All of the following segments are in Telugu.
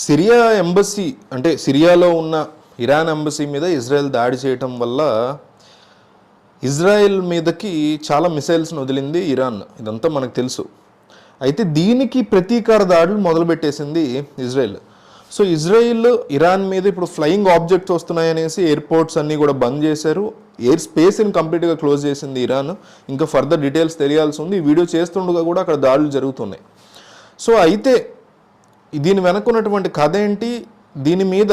సిరియా ఎంబసీ అంటే సిరియాలో ఉన్న ఇరాన్ ఎంబసీ మీద ఇజ్రాయెల్ దాడి చేయటం వల్ల ఇజ్రాయెల్ మీదకి చాలా మిసైల్స్ని వదిలింది ఇరాన్. ఇదంతా మనకు తెలుసు. అయితే దీనికి ప్రతీకార దాడులు మొదలుపెట్టేసింది ఇజ్రాయెల్. సో ఇజ్రాయిల్ ఇరాన్ మీద ఇప్పుడు ఫ్లయింగ్ ఆబ్జెక్ట్స్ వస్తున్నాయనేసి ఎయిర్పోర్ట్స్ అన్నీ కూడా బంద్ చేశారు. ఎయిర్ స్పేస్ని కంప్లీట్గా క్లోజ్ చేసింది ఇరాన్. ఇంకా ఫర్దర్ డీటెయిల్స్ తెలియాల్సి ఉంది. ఈ వీడియో చేస్తుండగా కూడా అక్కడ దాడులు జరుగుతున్నాయి. సో అయితే దీని వెనకున్నటువంటి కథ ఏంటి? దీని మీద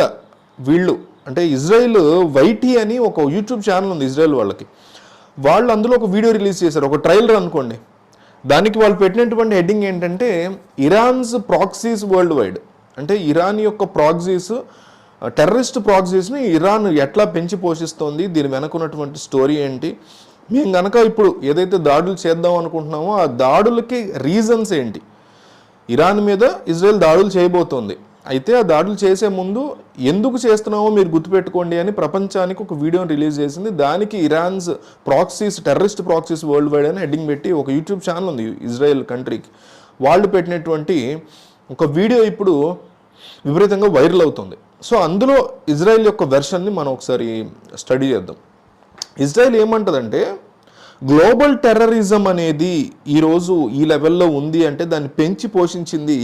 వీళ్ళు అంటే ఇజ్రాయిల్ వైటీ అని ఒక యూట్యూబ్ ఛానల్ ఉంది ఇజ్రాయెల్ వాళ్ళకి. వాళ్ళు అందులో ఒక వీడియో రిలీజ్ చేశారు ఒక ట్రైలర్ అనుకోండి. దానికి వాళ్ళు పెట్టినటువంటి హెడ్డింగ్ ఏంటంటే ఇరాన్స్ ప్రాక్సీస్ వరల్డ్ వైడ్ అంటే ఇరాన్ యొక్క ప్రాక్సీస్ టెర్రరిస్ట్ ప్రాక్సీస్ని ఇరాన్ ఎట్లా పెంచి పోషిస్తోంది దీని వెనకున్నటువంటి స్టోరీ ఏంటి? మేము కనుక ఇప్పుడు ఏదైతే దాడులు చేద్దాం అనుకుంటున్నామో ఆ దాడులకి రీజన్స్ ఏంటి? ఇరాన్ మీద ఇజ్రాయెల్ దాడులు చేయబోతోంది. అయితే ఆ దాడులు చేసే ముందు ఎందుకు చేస్తున్నామో మీరు గుర్తుపెట్టుకోండి అని ప్రపంచానికి ఒక వీడియోని రిలీజ్ చేసింది. దానికి Iran's proxies terrorist proxies world wide అని హెడ్డింగ్ పెట్టి ఒక యూట్యూబ్ ఛానల్ ఉంది ఇజ్రాయెల్ కంట్రీకి. వాళ్ళు పెట్టినటువంటి ఒక వీడియో ఇప్పుడు విపరీతంగా వైరల్ అవుతుంది. సో అందులో ఇజ్రాయెల్ యొక్క వెర్షన్ని మనం ఒకసారి స్టడీ చేద్దాం. ఇజ్రాయెల్ ఏమంటదంటే గ్లోబల్ టెర్రరిజం అనేది ఈరోజు ఈ లెవెల్లో ఉంది అంటే దాన్ని పెంచి పోషించింది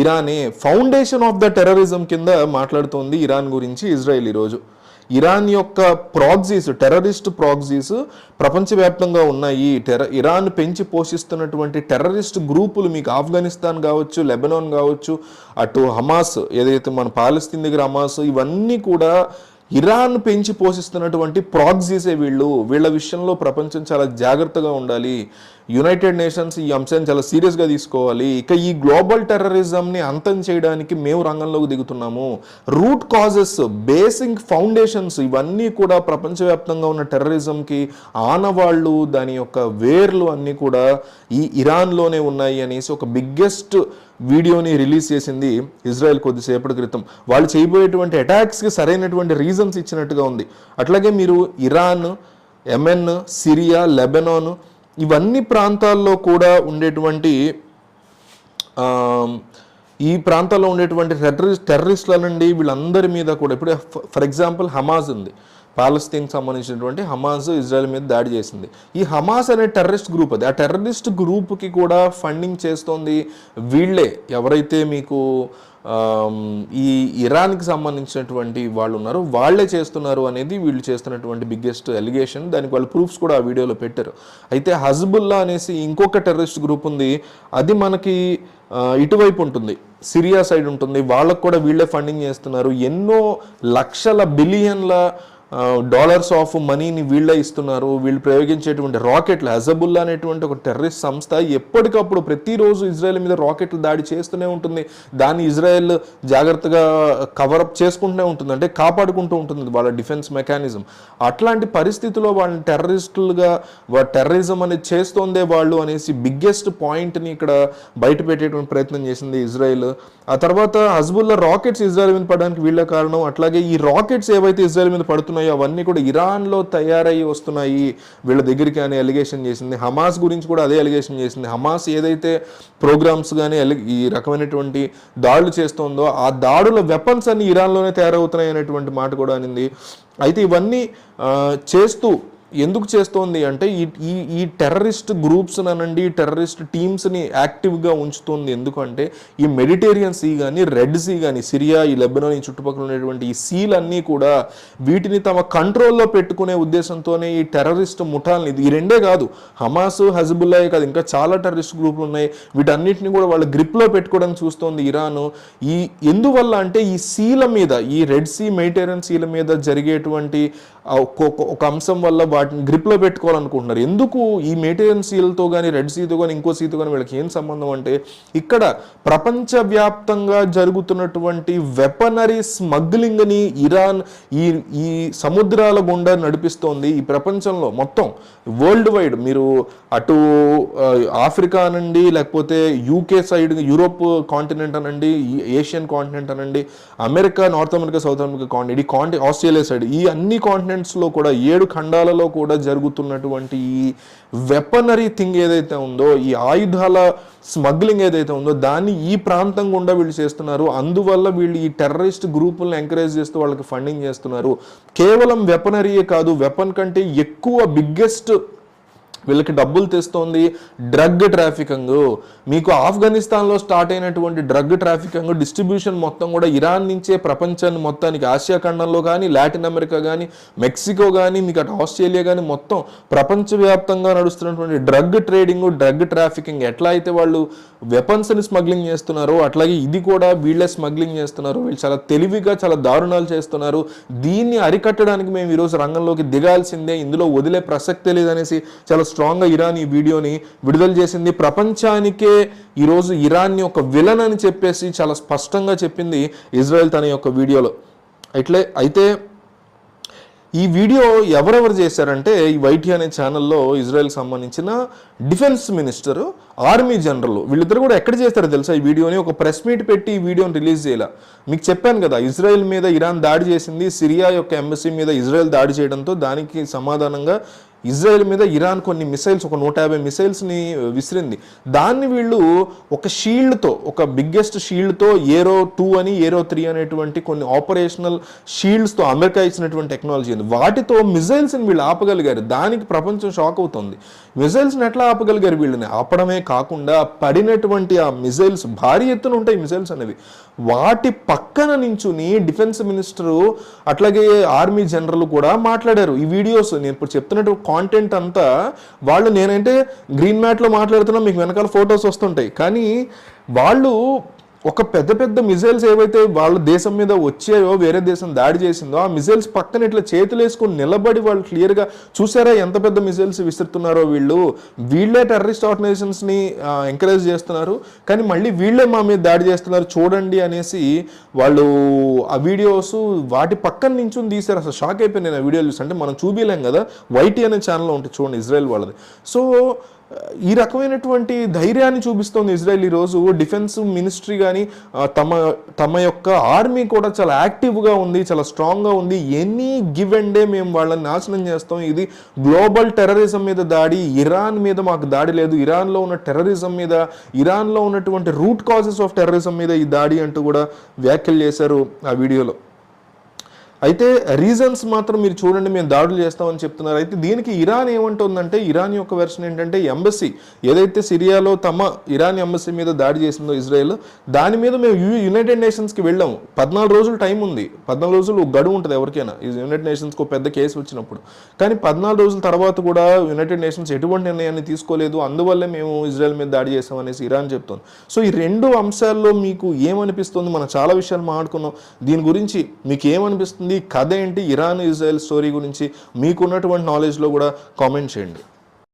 ఇరానే. ఫౌండేషన్ ఆఫ్ ద టెర్రరిజం కింద మాట్లాడుతోంది ఇరాన్ గురించి ఇజ్రాయెల్ ఈరోజు. ఇరాన్ యొక్క ప్రాగ్జీస్ టెర్రరిస్ట్ ప్రాగ్జీస్ ప్రపంచవ్యాప్తంగా ఉన్నాయి. టెర్ర ఇరాన్ పెంచి పోషిస్తున్నటువంటి టెర్రరిస్ట్ గ్రూపులు మీకు ఆఫ్ఘనిస్తాన్ కావచ్చు లెబనాన్ కావచ్చు అటు హమాస్ ఏదైతే మన పాలస్తీన్ దగ్గర హమాస్ ఇవన్నీ కూడా ఇరాన్ పెంచి పోషిస్తున్నటువంటి ప్రాక్సీసే వీళ్ళు. వీళ్ళ విషయంలో ప్రపంచం చాలా జాగ్రత్తగా ఉండాలి. యునైటెడ్ నేషన్స్ ఈ అంశాన్ని చాలా సీరియస్గా తీసుకోవాలి. ఇక ఈ గ్లోబల్ టెర్రరిజంని అంతం చేయడానికి మేము రంగంలోకి దిగుతున్నాము. రూట్ కాజెస్ బేసిక్ ఫౌండేషన్స్ ఇవన్నీ కూడా ప్రపంచవ్యాప్తంగా ఉన్న టెర్రరిజంకి ఆనవాళ్ళు దాని యొక్క వేర్లు అన్నీ కూడా ఈ ఇరాన్లోనే ఉన్నాయి అనేసి ఒక బిగ్గెస్ట్ వీడియోని రిలీజ్ చేసింది ఇజ్రాయెల్ కొద్దిసేపటి క్రితం. వాళ్ళు చేయబోయేటువంటి అటాక్స్కి సరైనటువంటి రీజన్స్ ఇచ్చినట్టుగా ఉంది. అట్లాగే మీరు ఇరాన్ యెమెన్ సిరియా లెబెనాన్ ఇవన్నీ ప్రాంతాల్లో కూడా ఉండేటువంటి ఈ ప్రాంతాల్లో ఉండేటువంటి టెర్రరిస్ట్ టెర్రరిస్టుల నుండి వీళ్ళందరి మీద కూడా ఇప్పుడు ఫర్ ఎగ్జాంపుల్ హమాజ్ ఉంది. పాలస్తీన్కి సంబంధించినటువంటి హమాస్ ఇజ్రాయెల్ మీద దాడి చేసింది. ఈ హమాస్ అనే టెర్రరిస్ట్ గ్రూప్ అది. ఆ టెర్రరిస్ట్ గ్రూప్కి కూడా ఫండింగ్ చేస్తోంది వీళ్ళే. ఎవరైతే మీకు ఈ ఇరాన్కి సంబంధించినటువంటి వాళ్ళు ఉన్నారు వాళ్ళే చేస్తున్నారు అనేది వీళ్ళు చేస్తున్నటువంటి బిగ్గెస్ట్ ఎలిగేషన్ దానికి వాళ్ళు ప్రూఫ్స్ కూడా ఆ వీడియోలో పెట్టారు. అయితే హజ్బుల్లా అనేసి ఇంకొక టెర్రరిస్ట్ గ్రూప్ ఉంది. అది మనకి ఇటువైపు ఉంటుంది. సిరియా సైడ్ ఉంటుంది. వాళ్ళకు కూడా వీళ్ళే ఫండింగ్ చేస్తున్నారు. ఎన్నో లక్షల బిలియన్ల డాలర్స్ ఆఫ్ మనీని వీళ్ళే ఇస్తున్నారు. వీళ్ళు ప్రయోగించేటువంటి రాకెట్లు హజబుల్లా అనేటువంటి ఒక టెర్రరిస్ట్ సంస్థ ఎప్పటికప్పుడు ప్రతిరోజు ఇజ్రాయెల్ మీద రాకెట్లు దాడి చేస్తూనే ఉంటుంది. దాన్ని ఇజ్రాయెల్ జాగ్రత్తగా కవరప్ చేసుకుంటూనే ఉంటుంది. అంటే కాపాడుకుంటూ ఉంటుంది వాళ్ళ డిఫెన్స్ మెకానిజం అట్లాంటి పరిస్థితిలో వాళ్ళని టెర్రరిస్టులుగా టెర్రరిజం అనేది చేస్తోందే వాళ్ళు అనేసి బిగ్గెస్ట్ పాయింట్ని ఇక్కడ బయట పెట్టేటువంటి ప్రయత్నం చేసింది ఇజ్రాయెల్. ఆ తర్వాత హజ్బుల్లా రాకెట్స్ ఇజ్రాయెల్ మీద పడడానికి వీళ్ళ కారణం. అట్లాగే ఈ రాకెట్స్ ఏవైతే ఇజ్రాయెల్ మీద పడుతున్నాయి అవన్నీ కూడా ఇరాన్లో తయారయ్యి వస్తున్నాయి. వీళ్ళ దగ్గరికి అని ఎలిగేషన్ చేసింది. హమాస్ గురించి కూడా అదే ఎలిగేషన్ చేసింది. హమాస్ ఏదైతే ప్రోగ్రామ్స్ కానీ ఈ రకమైనటువంటి దాడులు చేస్తోందో ఆ దాడుల వెపన్స్ అన్ని ఇరాన్లోనే తయారవుతున్నాయి అనేటువంటి మాట కూడా అనింది. అయితే ఇవన్నీ చేస్తూ ఎందుకు చేస్తోంది అంటే ఈ ఈ ఈ టెర్రరిస్ట్ గ్రూప్స్ అనండి టెర్రరిస్ట్ టీమ్స్ని యాక్టివ్గా ఉంచుతోంది. ఎందుకంటే ఈ మెడిటేరియన్ సీ కానీ రెడ్ సీ కానీ సిరియా ఈ లెబనాన్ ఈ చుట్టుపక్కల ఉన్నటువంటి ఈ సీలన్నీ కూడా వీటిని తమ కంట్రోల్లో పెట్టుకునే ఉద్దేశంతోనే ఈ టెర్రరిస్ట్ ముఠాలని ఈ రెండే కాదు హమాస్ హజిబుల్లా కాదు ఇంకా చాలా టెర్రరిస్ట్ గ్రూపులు ఉన్నాయి. వీటన్నిటిని కూడా వాళ్ళ గ్రిప్లో పెట్టుకోవడానికి చూస్తోంది ఇరాన్. ఈ ఎందువల్ల అంటే ఈ సీల మీద ఈ రెడ్ సీ మెడిటేరియన్ సీల మీద జరిగేటువంటి ఒక అంశం వల్ల వాటిని గ్రిప్లో పెట్టుకోవాలనుకుంటున్నారు. ఎందుకు ఈ మెటీరియల్ సీల్తో కానీ రెడ్ సీతో కానీ ఇంకో సీతో కానీ వీళ్ళకి ఏం సంబంధం అంటే ఇక్కడ ప్రపంచవ్యాప్తంగా జరుగుతున్నటువంటి వెపనరీ స్మగ్లింగ్ని ఇరాన్ ఈ ఈ సముద్రాల గుండా నడిపిస్తోంది ఈ ప్రపంచంలో మొత్తం. వరల్డ్ వైడ్ మీరు అటు ఆఫ్రికా అనండి లేకపోతే యూకే సైడ్ యూరోప్ కాంటినెంట్ అనండి ఏషియన్ కాంటినెంట్ అనండి America north America south America continent ఈ కాంటి ఆస్ట్రేలియా సైడ్ ఈ అన్ని కాంటినెంట్స్లో కూడా ఏడు ఖండాలలో కూడా జరుగుతున్నటువంటి ఈ వెపనరీ థింగ్ ఏదైతే ఉందో ఈ ఆయుధాల స్మగ్లింగ్ ఏదైతే ఉందో దాన్ని ఈ ప్రాంతం గుండా వీళ్ళు చేస్తున్నారు. అందువల్ల వీళ్ళు ఈ టెర్రరిస్ట్ గ్రూపులను ఎంకరేజ్ చేస్తూ వాళ్ళకి ఫండింగ్ చేస్తున్నారు. కేవలం వెపనరీయే కాదు వెపన్ కంటే ఎక్కువ బిగ్గెస్ట్ వీళ్ళకి డబ్బులు తెస్తోంది డ్రగ్ ట్రాఫికింగ్. మీకు ఆఫ్ఘనిస్తాన్లో స్టార్ట్ అయినటువంటి డ్రగ్ ట్రాఫికింగ్ డిస్ట్రిబ్యూషన్ మొత్తం కూడా ఇరాన్ నుంచే ప్రపంచాన్ని మొత్తానికి ఆసియా ఖండంలో కానీ లాటిన్ అమెరికా కానీ మెక్సికో కానీ మీకు అటు ఆస్ట్రేలియా కానీ మొత్తం ప్రపంచవ్యాప్తంగా నడుస్తున్నటువంటి డ్రగ్ ట్రేడింగ్ డ్రగ్ ట్రాఫికింగ్ ఎట్లా అయితే వాళ్ళు వెపన్స్ని స్మగ్లింగ్ చేస్తున్నారో అట్లాగే ఇది కూడా వీళ్ళే స్మగ్లింగ్ చేస్తున్నారు. వీళ్ళు చాలా తెలివిగా చాలా దారుణాలు చేస్తున్నారు. దీన్ని అరికట్టడానికి మేము ఈరోజు రంగంలోకి దిగాల్సిందే. ఇందులో వదిలే ప్రసక్తే లేదనేసి చాలా స్ట్రాంగ్గా ఇరాన్ ఈ వీడియోని విడుదల చేసింది. ప్రపంచానికే ఈరోజు ఇరాన్ని ఒక విలన్ అని చెప్పేసి చాలా స్పష్టంగా చెప్పింది ఇజ్రాయెల్ తన యొక్క వీడియోలో. ఇట్లే అయితే ఈ వీడియో ఎవరెవరు చేశారంటే ఈ వైటీ అనే ఛానల్లో ఇజ్రాయెల్కి సంబంధించిన డిఫెన్స్ మినిస్టర్ ఆర్మీ జనరల్ వీళ్ళిద్దరు కూడా ఎక్కడ చేస్తారు తెలుసా ఈ వీడియోని? ఒక ప్రెస్ మీట్ పెట్టి ఈ వీడియోని రిలీజ్ చేయాల. మీకు చెప్పాను కదా ఇజ్రాయెల్ మీద ఇరాన్ దాడి చేసింది సిరియా యొక్క ఎంబసీ మీద ఇజ్రాయెల్ దాడి చేయడంతో దానికి సమాధానంగా ఇజ్రాయెల్ మీద ఇరాన్ కొన్ని మిసైల్స్ ఒక నూట యాభై మిసైల్స్ని విసిరింది. దాన్ని వీళ్ళు ఒక షీల్డ్తో ఒక బిగ్గెస్ట్ షీల్డ్తో ఏరో టూ అని ఏరో త్రీ అనేటువంటి కొన్ని ఆపరేషనల్ షీల్డ్స్తో అమెరికా ఇచ్చినటువంటి టెక్నాలజీ ఉంది. వాటితో మిసైల్స్ని వీళ్ళు ఆపగలిగారు. దానికి ప్రపంచం షాక్ అవుతుంది. మిసైల్స్ని ఎట్లా ఆపగలిగారు వీళ్ళని? ఆపడమే కాకుండా పడినటువంటి ఆ మిసైల్స్ భారీ ఎత్తున ఉంటాయి మిసైల్స్ అనేవి. వాటి పక్కన నించుని డిఫెన్స్ మినిస్టరు అట్లాగే ఆర్మీ జనరల్ కూడా మాట్లాడారు. ఈ వీడియోస్ నేను ఇప్పుడు చెప్తున్నట్టు కాంటెంట్ అంతా వాళ్ళు నేనంటే గ్రీన్ మ్యాట్లో మాట్లాడుతున్నా మీకు వెనకాల ఫొటోస్ వస్తుంటాయి. కానీ వాళ్ళు ఒక పెద్ద పెద్ద మిజైల్స్ ఏవైతే వాళ్ళ దేశం మీద వచ్చాయో వేరే దేశం దాడి చేసిందో ఆ మిజైల్స్ పక్కన ఇట్లా చేతులు వేసుకొని నిలబడి వాళ్ళు క్లియర్గా చూసారా ఎంత పెద్ద మిజైల్స్ విసురుతున్నారో వీళ్ళు? వీళ్ళే టెర్రరిస్ట్ ఆర్గనైజేషన్స్ని ఎంకరేజ్ చేస్తున్నారు. కానీ మళ్ళీ వీళ్ళే మా మీద దాడి చేస్తున్నారు. చూడండి అనేసి వాళ్ళు ఆ వీడియోస్ వాటి పక్కన నుంచి తీశారు. అసలు షాక్ అయిపోయింది నేను ఆ వీడియోలు చూసి అంటే మనం చూపించలేం కదా. వైటీ అనే ఛానల్లో ఉంటుంది చూడండి. ఇజ్రాయెల్ వాళ్ళది. సో ఈ రకమైనటువంటి ధైర్యాన్ని చూపిస్తోంది ఇజ్రాయెల్ ఈరోజు. డిఫెన్స్ మినిస్ట్రీ కానీ తమ తమ యొక్క ఆర్మీ కూడా చాలా యాక్టివ్గా ఉంది చాలా స్ట్రాంగ్గా ఉంది. ఎనీ గివ్ అండ్ డే మేము వాళ్ళని నాశనం చేస్తాం. ఇది గ్లోబల్ టెర్రరిజం మీద దాడి. ఇరాన్ మీద మాకు దాడి లేదు. ఇరాన్లో ఉన్న టెర్రరిజం మీద ఇరాన్లో ఉన్నటువంటి రూట్ కాజెస్ ఆఫ్ టెర్రరిజం మీద ఈ దాడి అంటూ కూడా వ్యాఖ్యలు చేశారు ఆ వీడియోలో. అయితే రీజన్స్ మాత్రం మీరు చూడండి మేము దాడులు చేస్తామని చెప్తున్నారు. అయితే దీనికి ఇరాన్ ఏమంటుందంటే ఇరాన్ యొక్క వెర్షన్ ఏంటంటే ఎంబసీ ఏదైతే సిరియాలో తమ ఇరాన్ ఎంబసీ మీద దాడి చేసిందో ఇజ్రాయెల్ దాని మీద మేము యునైటెడ్ నేషన్స్కి వెళ్ళాము. పద్నాలుగు రోజులు టైం ఉంది. పద్నాలుగు రోజులు గడువు ఉంటుంది ఎవరికైనా. ఈ యునైటెడ్ నేషన్స్కి ఒక పెద్ద కేసు వచ్చినప్పుడు. కానీ పద్నాలుగు రోజుల తర్వాత కూడా యునైటెడ్ నేషన్స్ ఎటువంటి నిర్ణయాన్ని తీసుకోలేదు. అందువల్లే మేము ఇజ్రాయెల్ మీద దాడి చేసామనేసి ఇరాన్ చెప్తోంది. సో ఈ రెండు అంశాల్లో మీకు ఏమనిపిస్తుంది? మనం చాలా విషయాలు మాట్లాడుకున్నాం. దీని గురించి మీకు ఏమనిపిస్తుంది? కథ ఏంటి? ఇరాన్ ఇజ్రాయెల్ స్టోరీ గురించి మీకున్నటువంటి నాలెడ్జ్లో కూడా కామెంట్ చేయండి.